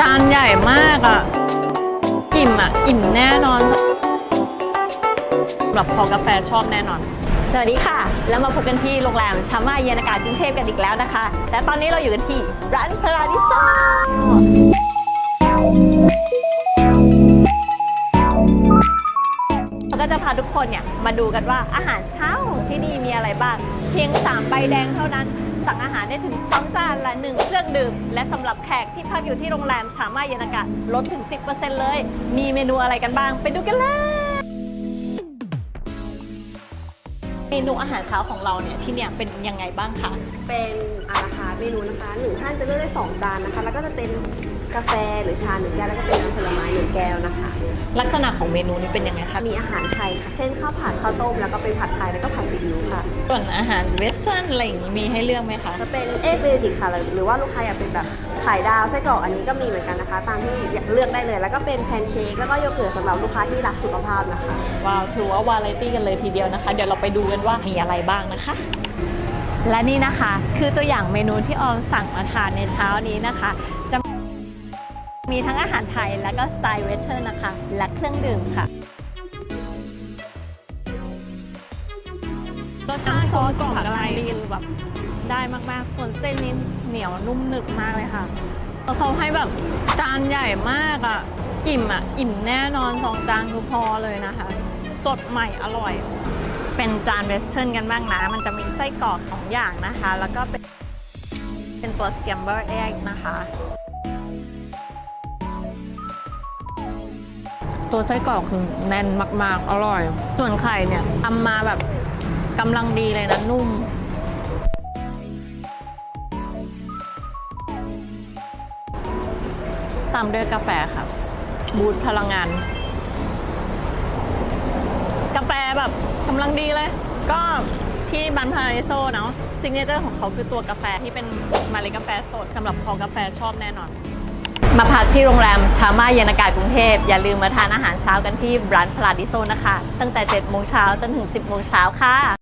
จานใหญ่มากอะ อิ่มอะ อิ่มแน่นอนแบบพอกาแฟชอบแน่นอน สวัสดีค่ะ แล้วมาพบกันที่โรงแรมชาม่าเยนากาศกรุงเทพกันอีกแล้วนะคะ และตอนนี้เราอยู่กันที่ร้านพาราดิโซเราก็จะพาทุกคนเนี่ยมาดูกันว่าอาหารเช้าของที่นี่มีอะไรบ้าง เพียง 3 ใบแดงเท่านั้น สั่งอาหารได้ถึง2จานและ1เครื่องดื่ม และสำหรับแขกที่พักอยู่ที่โรงแรมชาม่าเยนากะลดถึง 10%เลย มีเมนูอะไรกันบ้าง ไปดูกันเลยเมนูอาหารเช้าของเราเนี่ยที่เนี่ยเป็นยังไงบ้างคะ เป็นอาราคาร์ทเมนูนะคะหนึ่งท่านจะเลือกได้สองจานนะคะ แล้วก็จะเป็น กาแฟหรือชาหนึ่งแก้วแล้วก็เป็นน้ำผลไม้หนึ่งแก้วนะคะ ลักษณะของเมนูนี้เป็นยังไงคะ มีอาหารไทยค่ะเช่นข้าวผัดข้าวต้มแล้วก็เป็นผัดไทยแล้วก็ผัดซีอิ๊วค่ะ ส่วนอาหารเวสเทิร์นอะไรอย่างนี้มีให้เลือกไหมคะ จะเป็นเอ็กเบดิกค่ะ หรือว่าลูกค้าอยากเป็นแบบไข่ดาวไส้กรอกอันนี้ก็มีเหมือนกันนะคะ ตามที่อยากเลือกได้เลย แล้วก็เป็นแพนเค้กแล้วก็โยเกิร์ตสำหรับลูกค้าที่รักสุขภาพนะคะ ว้าวถือว่าวาไรตี้กันเลยทีเดียวนะคะ เดี๋ยวเราไปดูกันว่ามีอะไรบ้างนะคะและนี่นะคะ คือตัวอย่างเมนูที่ออมสั่งมาทานในเช้านี้นะคะจะ มีทั้งอาหารไทยและก็สไตล์เวสเทิร์นนะคะ และเครื่องดื่มค่ะรสชาติซอสกล่องกำลังดีแบบได้มากๆ ส่วนเส้นนี้เหนียวนุ่มหนึบมากเลยค่ะแล้วเขาให้แบบจานใหญ่มากอะ อิ่มอะ อิ่มแน่นอนสองจานคือพอเลยนะคะ สดใหม่อร่อย เป็นจานเวสเทิร์นกันบ้างนะ มันจะมีไส้กรอกสองอย่างนะคะ แล้วก็เป็นเป็นตัวสแกมเบอร์เอ็กนะคะ ตัวไส้กรอกคือแน่นมาก ๆ อร่อย ส่วนไข่เนี่ยทำมาแบบกำลังดีเลยนะ นุ่ม ตามด้วยกาแฟครับ บูทพลังงาน กาแฟแบบกำลังดีเลย ก็ที่บันพาริโซเนาะซิงเกิลเจอร์ของเขาคือตัวกาแฟที่เป็นมาเลยกาแฟสดสำหรับคอกาแฟชอบแน่นอน มาพักที่โรงแรมชาม่าเยนากาศกรุงเทพ อย่าลืมมาทานอาหารเช้ากันที่ร้านพาราดิโซนะคะ ตั้งแต่7โมงเช้าจนถึง 10โมงเช้าค่ะ